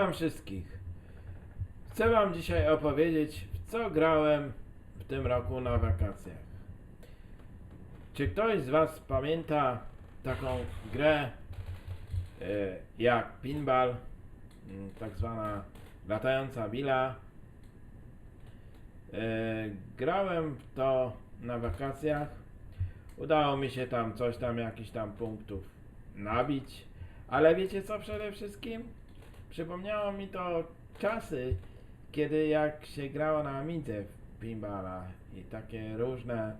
Witam wszystkich. Chcę Wam dzisiaj opowiedzieć, co grałem w tym roku na wakacjach. Czy ktoś z Was pamięta taką grę e, jak pinball, mm, tak zwana latająca wila? E, grałem w to na wakacjach. Udało mi się tam coś tam, jakiś tam punktów nabić. Ale wiecie co przede wszystkim? Przypomniało mi to czasy, kiedy jak się grało na Amidze w pinballa i takie różne.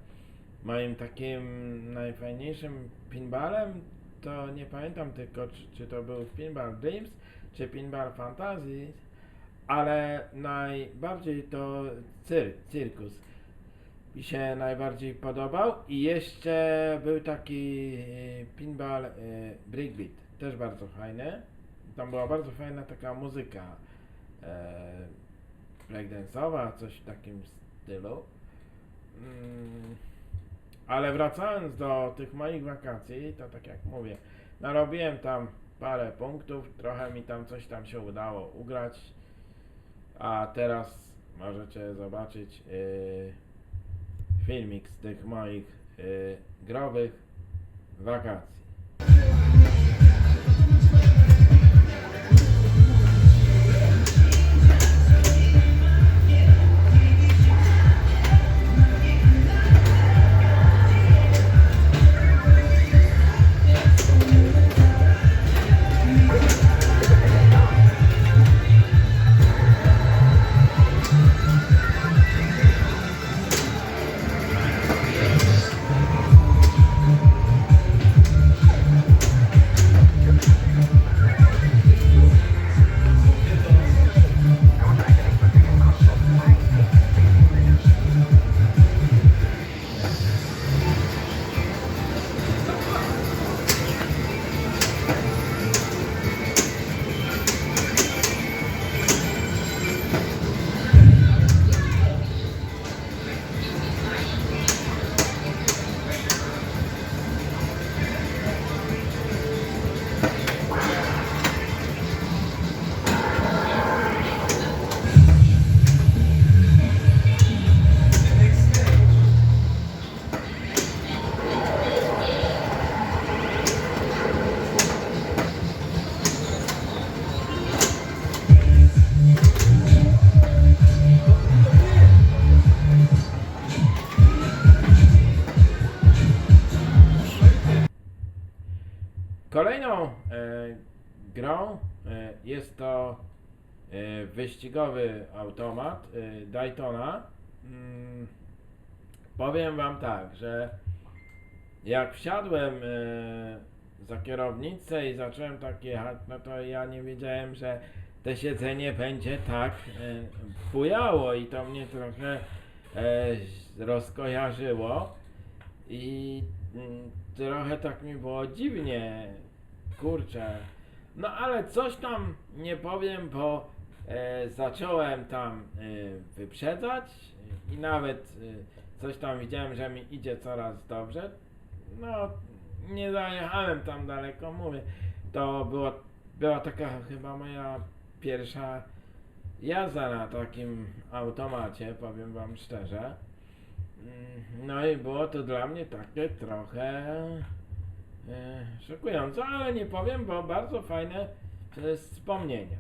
Moim takim najfajniejszym pinballem to nie pamiętam tylko czy, czy to był Pinball Dreams czy Pinball Fantasy, ale najbardziej to cyr, Cirkus mi się najbardziej podobał i jeszcze był taki e, pinball e, też bardzo fajny. Tam była bardzo fajna taka muzyka e, breakdance'owa, coś w takim stylu. Mm, ale wracając do tych moich wakacji, to tak jak mówię, narobiłem tam parę punktów, trochę mi tam coś tam się udało ugrać, a teraz możecie zobaczyć yy, filmik z tych moich yy, growych wakacji. Grą e, jest to e, wyścigowy automat e, Daytona. Mm, powiem Wam tak, że jak wsiadłem za kierownicę i zacząłem tak jechać, no to ja nie wiedziałem, że te siedzenie będzie tak bujało i to mnie trochę rozkojarzyło. I mm, trochę tak mi było dziwnie, kurczę. No ale coś tam nie powiem, bo e, zacząłem tam e, wyprzedzać i nawet e, coś tam widziałem, że mi idzie coraz dobrze. No, nie zajechałem tam daleko, mówię. To było, była taka chyba moja pierwsza jazda na takim automacie, powiem wam szczerze. Mm, No i było to dla mnie takie trochę e, szokujące, ale nie powiem, bo bardzo fajne e, wspomnienia.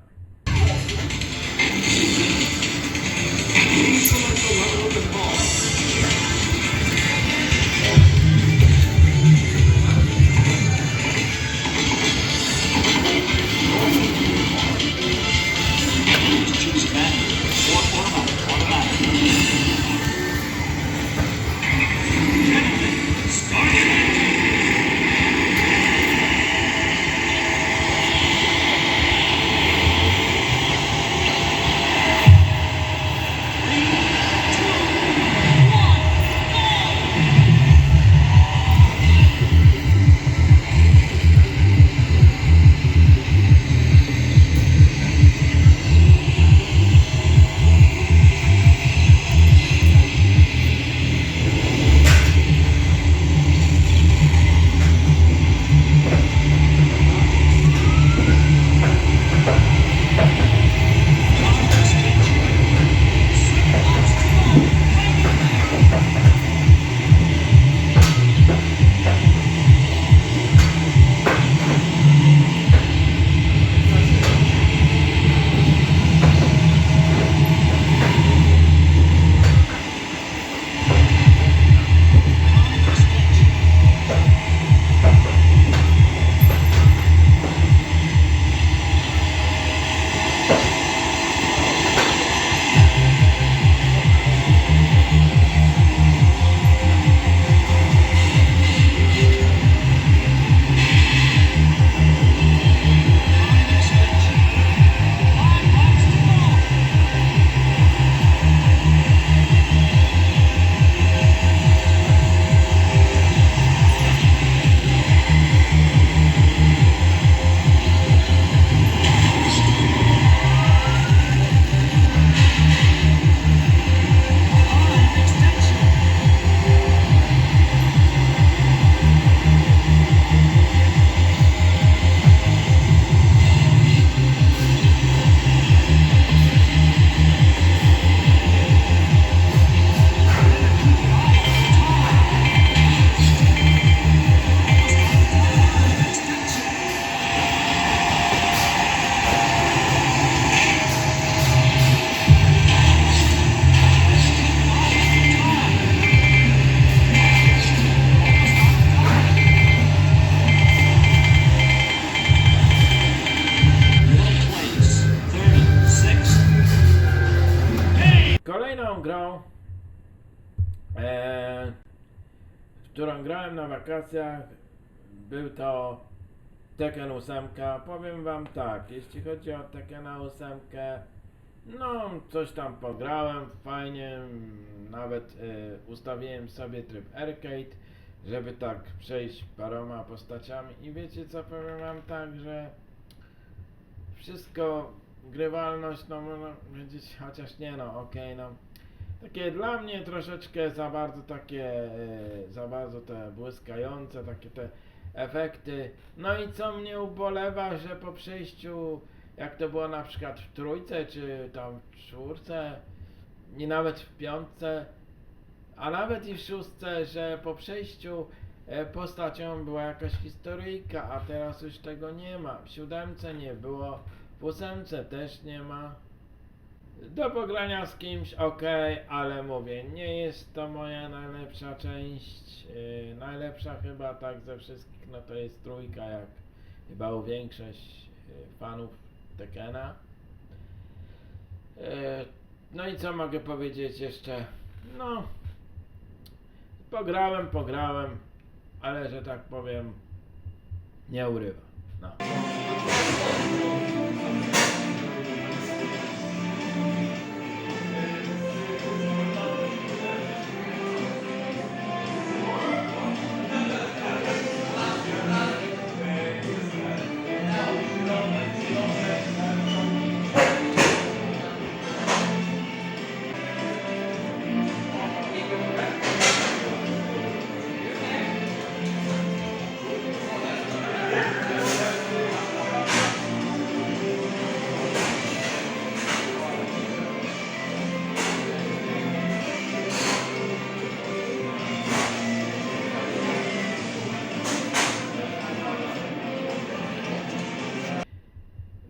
E, w którą grałem na wakacjach, był to Tekken 8. Powiem wam tak, jeśli chodzi o Tekkena 8, no coś tam pograłem, fajnie, nawet e, ustawiłem sobie tryb arcade, żeby tak przejść paroma postaciami i wiecie co, powiem wam tak, że wszystko, grywalność, no można powiedzieć, chociaż nie no, okej, no. Takie dla mnie troszeczkę za bardzo takie, e, za bardzo te błyskające, takie te efekty. No i co mnie ubolewa, że po przejściu, jak to było na przykład w trójce, czy tam w czwórce, i nawet w piątce, a nawet i w szóstce, że po przejściu e, postacią była jakaś historyjka, a teraz już tego nie ma. W siódemce nie było, w ósemce też nie ma. Do pogrania z kimś ok, ale mówię, nie jest to moja najlepsza część. Yy, najlepsza chyba tak ze wszystkich, no to jest trójka, jak chyba u większość yy, fanów Tekena. Yy, no i co mogę powiedzieć jeszcze? No, pograłem, pograłem, ale że tak powiem, nie urywa. No. うん。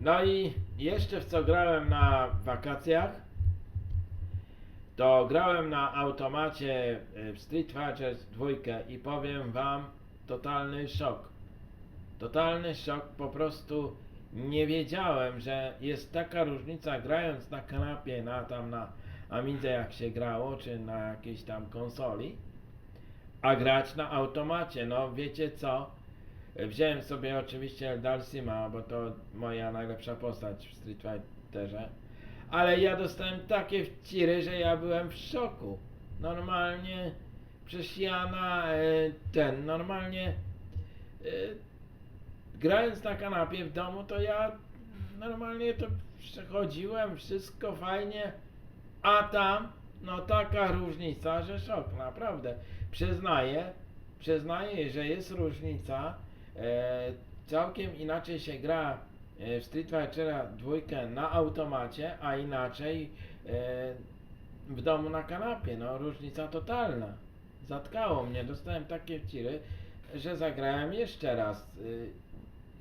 No i jeszcze w co grałem na wakacjach, to grałem na automacie y, Street Fighter 2 i powiem wam, totalny szok. Totalny szok, po prostu nie wiedziałem, że jest taka różnica grając na kanapie, na tam na Amidze jak się grało, czy na jakiejś tam konsoli, a grać na automacie. No wiecie co? Wziąłem sobie oczywiście Dalsima, bo to moja najlepsza postać w Street Fighterze. Ale ja dostałem takie wciry, że ja byłem w szoku. Normalnie, przecież ja na e, ten, normalnie e, grając na kanapie w domu, to ja normalnie to przechodziłem, wszystko fajnie, a tam, no taka różnica, że szok, naprawdę. Przyznaję, przyznaję, że jest różnica. E, całkiem inaczej się gra e, w Street Fightera 2 na automacie, a inaczej e, w domu na kanapie. No, różnica totalna. Zatkało mnie, dostałem takie wciry, że zagrałem jeszcze raz.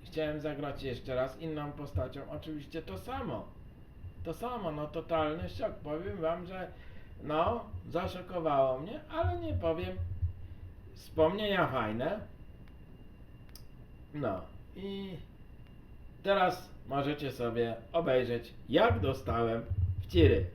Chciałem zagrać jeszcze raz inną postacią, oczywiście to samo. To samo, no totalny szok. Powiem wam, że no, zaszokowało mnie, ale nie powiem. Wspomnienia fajne. No i teraz możecie sobie obejrzeć, jak dostałem wciry.